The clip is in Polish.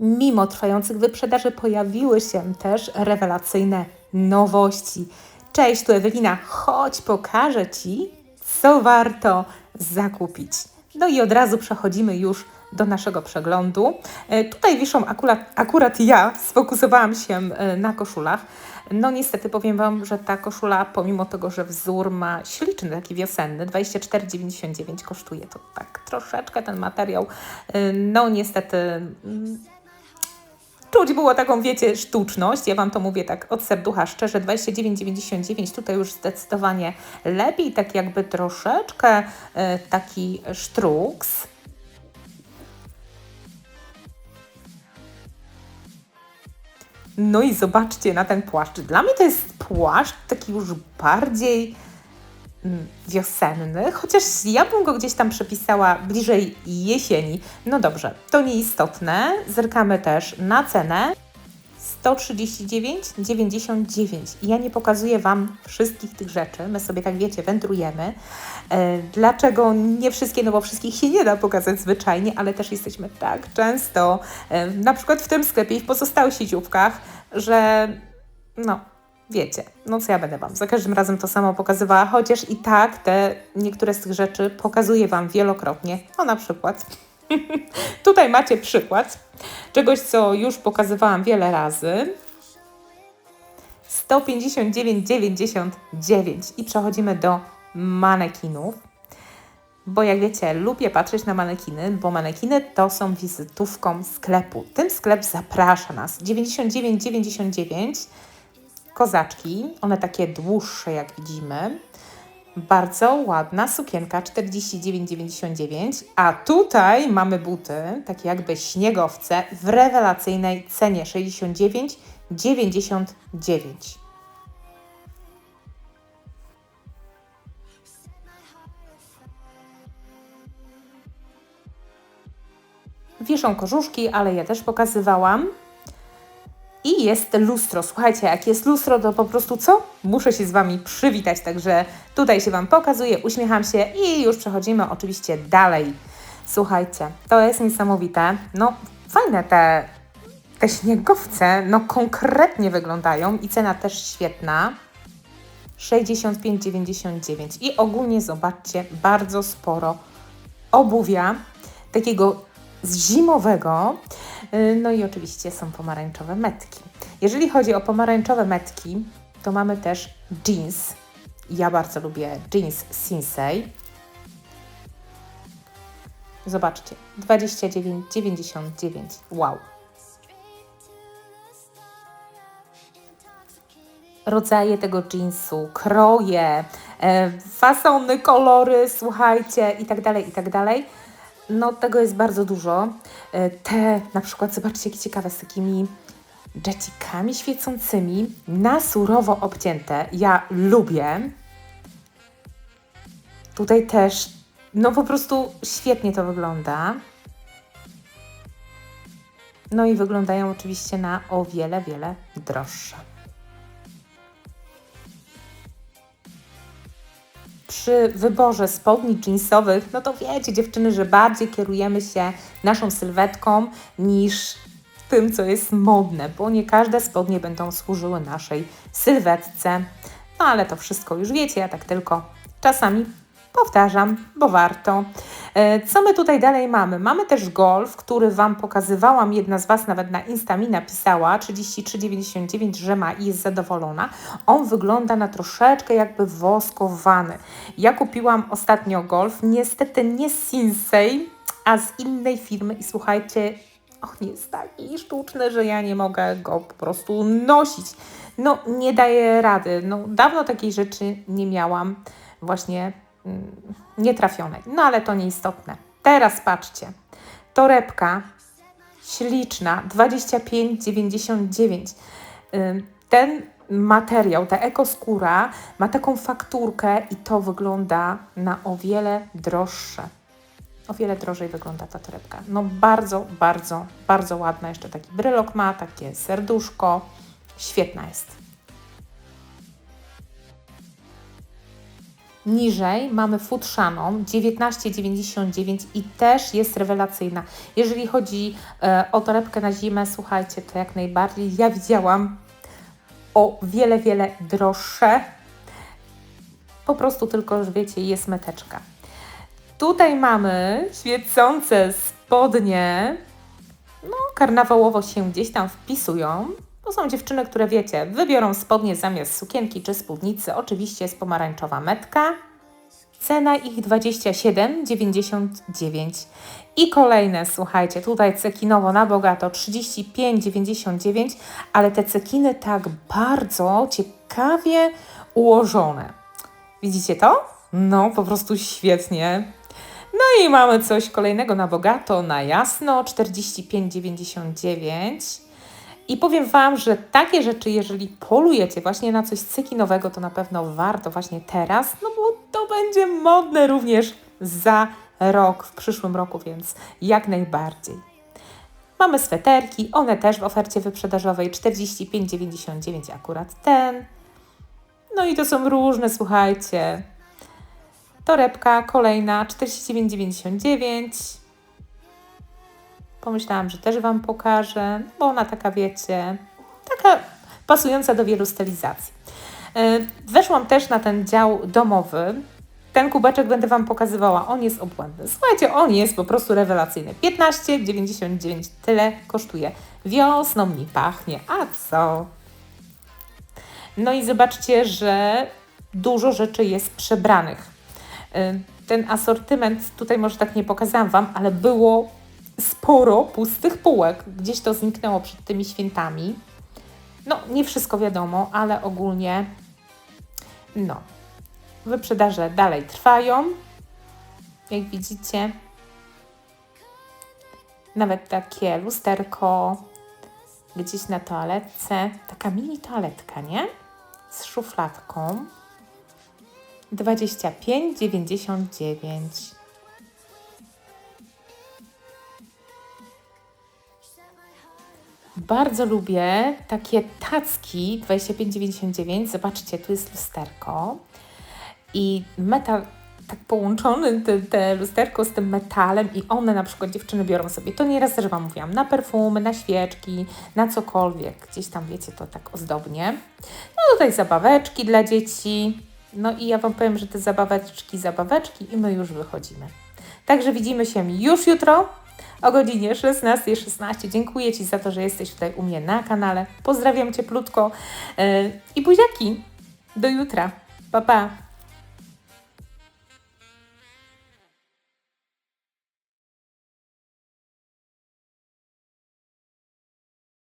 Mimo trwających wyprzedaży pojawiły się też rewelacyjne nowości. Cześć, tu Ewelina, chodź pokażę Ci, co warto zakupić. No i od razu przechodzimy już do naszego przeglądu. E, tutaj wiszą akurat, akurat ja, sfokusowałam się e, na koszulach. No niestety powiem Wam, że ta koszula, pomimo tego, że wzór ma śliczny, taki wiosenny, 24,99 kosztuje to tak troszeczkę ten materiał. E, no niestety mm, czuć było taką, wiecie, sztuczność. Ja Wam to mówię tak od serducha szczerze, 29,99 tutaj już zdecydowanie lepiej, tak jakby troszeczkę e, taki sztruks. No i zobaczcie na ten płaszcz. Dla mnie to jest płaszcz taki już bardziej wiosenny, chociaż ja bym go gdzieś tam przepisała bliżej jesieni. No dobrze, to nieistotne. Zerkamy też na cenę. 139,99. I ja nie pokazuję Wam wszystkich tych rzeczy. My sobie, tak wiecie, wędrujemy. E, dlaczego nie wszystkie? No bo wszystkich się nie da pokazać zwyczajnie, ale też jesteśmy tak często, e, na przykład w tym sklepie i w pozostałych sieciówkach, że no, wiecie, no co ja będę Wam za każdym razem to samo pokazywała, chociaż i tak te niektóre z tych rzeczy pokazuję Wam wielokrotnie. No na przykład Tutaj macie przykład czegoś, co już pokazywałam wiele razy. 159,99 i przechodzimy do manekinów. Bo jak wiecie, lubię patrzeć na manekiny, bo manekiny to są wizytówką sklepu. Ten sklep zaprasza nas. 99,99 kozaczki, one takie dłuższe jak widzimy. Bardzo ładna sukienka 49,99, a tutaj mamy buty, takie jakby śniegowce w rewelacyjnej cenie 69,99. Wiszą korzuszki, ale ja też pokazywałam. I jest lustro. Słuchajcie, jak jest lustro, to po prostu co? Muszę się z Wami przywitać, także tutaj się Wam pokazuję, uśmiecham się i już przechodzimy oczywiście dalej. Słuchajcie, to jest niesamowite. No, fajne te, te śniegowce, no konkretnie wyglądają i cena też świetna. 65,99 i ogólnie zobaczcie, bardzo sporo obuwia takiego zimowego. Y, no i oczywiście są pomarańczowe metki. Jeżeli chodzi o pomarańczowe metki, to mamy też jeans. Ja bardzo lubię jeans Sinsei. Zobaczcie, 29,99. Wow. Rodzaje tego jeansu, kroje, e, fasony, kolory, słuchajcie, i tak dalej, i tak dalej no tego jest bardzo dużo. E, te na przykład, zobaczcie jakie ciekawe, z takimi jetsikami świecącymi, na surowo obcięte. Ja lubię. Tutaj też, no po prostu świetnie to wygląda. No i wyglądają oczywiście na o wiele, wiele droższe. Przy wyborze spodni jeansowych, no to wiecie dziewczyny, że bardziej kierujemy się naszą sylwetką niż tym, co jest modne, bo nie każde spodnie będą służyły naszej sylwetce. No ale to wszystko już wiecie, ja tak tylko czasami Powtarzam, bo warto. E, co my tutaj dalej mamy? Mamy też golf, który Wam pokazywałam. Jedna z Was nawet na Insta mi napisała 33,99, że ma i jest zadowolona. On wygląda na troszeczkę jakby woskowany. Ja kupiłam ostatnio golf, niestety nie z Sinsei, a z innej firmy i słuchajcie, on jest taki sztuczny, że ja nie mogę go po prostu nosić. No, nie daję rady. No, dawno takiej rzeczy nie miałam. Właśnie nietrafionej. No ale to nieistotne. Teraz patrzcie. Torebka śliczna 25,99. Ten materiał, ta ekoskóra ma taką fakturkę i to wygląda na o wiele droższe. O wiele drożej wygląda ta torebka. No bardzo, bardzo, bardzo ładna. Jeszcze taki brylok ma, takie serduszko. Świetna jest. Niżej mamy futrzaną 19,99 i też jest rewelacyjna. Jeżeli chodzi e, o torebkę na zimę, słuchajcie, to jak najbardziej. Ja widziałam o wiele, wiele droższe. Po prostu tylko, że wiecie, jest meteczka. Tutaj mamy świecące spodnie. No, karnawałowo się gdzieś tam wpisują. To są dziewczyny, które wiecie, wybiorą spodnie zamiast sukienki czy spódnicy. Oczywiście jest pomarańczowa metka. Cena ich 27,99. I kolejne, słuchajcie, tutaj cekinowo na bogato 35,99, ale te cekiny tak bardzo ciekawie ułożone. Widzicie to? No, po prostu świetnie. No i mamy coś kolejnego na bogato, na jasno 45,99. I powiem Wam, że takie rzeczy, jeżeli polujecie właśnie na coś cykinowego, to na pewno warto właśnie teraz, no bo to będzie modne również za rok, w przyszłym roku, więc jak najbardziej. Mamy sweterki, one też w ofercie wyprzedażowej 45,99 akurat ten. No i to są różne, słuchajcie. Torebka kolejna 49,99 pomyślałam, że też Wam pokażę, bo ona taka, wiecie, taka pasująca do wielu stylizacji. E, weszłam też na ten dział domowy. Ten kubeczek będę Wam pokazywała. On jest obłędny. Słuchajcie, on jest po prostu rewelacyjny. 15,99 tyle kosztuje. Wiosną mi pachnie. A co? No i zobaczcie, że dużo rzeczy jest przebranych. E, ten asortyment, tutaj może tak nie pokazałam Wam, ale było sporo pustych półek. Gdzieś to zniknęło przed tymi świętami. No, nie wszystko wiadomo, ale ogólnie no, wyprzedaże dalej trwają. Jak widzicie, nawet takie lusterko gdzieś na toaletce, taka mini toaletka, nie? Z szufladką. 25,99 Bardzo lubię takie tacki 25,99. Zobaczcie, tu jest lusterko i metal tak połączony, te, te lusterko z tym metalem i one na przykład dziewczyny biorą sobie, to nieraz też Wam mówiłam, na perfumy, na świeczki, na cokolwiek, gdzieś tam wiecie, to tak ozdobnie. No tutaj zabaweczki dla dzieci, no i ja Wam powiem, że te zabaweczki, zabaweczki i my już wychodzimy. Także widzimy się już jutro o godzinie 16.16. 16. Dziękuję Ci za to, że jesteś tutaj u mnie na kanale. Pozdrawiam Cię plutko yy, i buziaki. Do jutra. Pa, pa.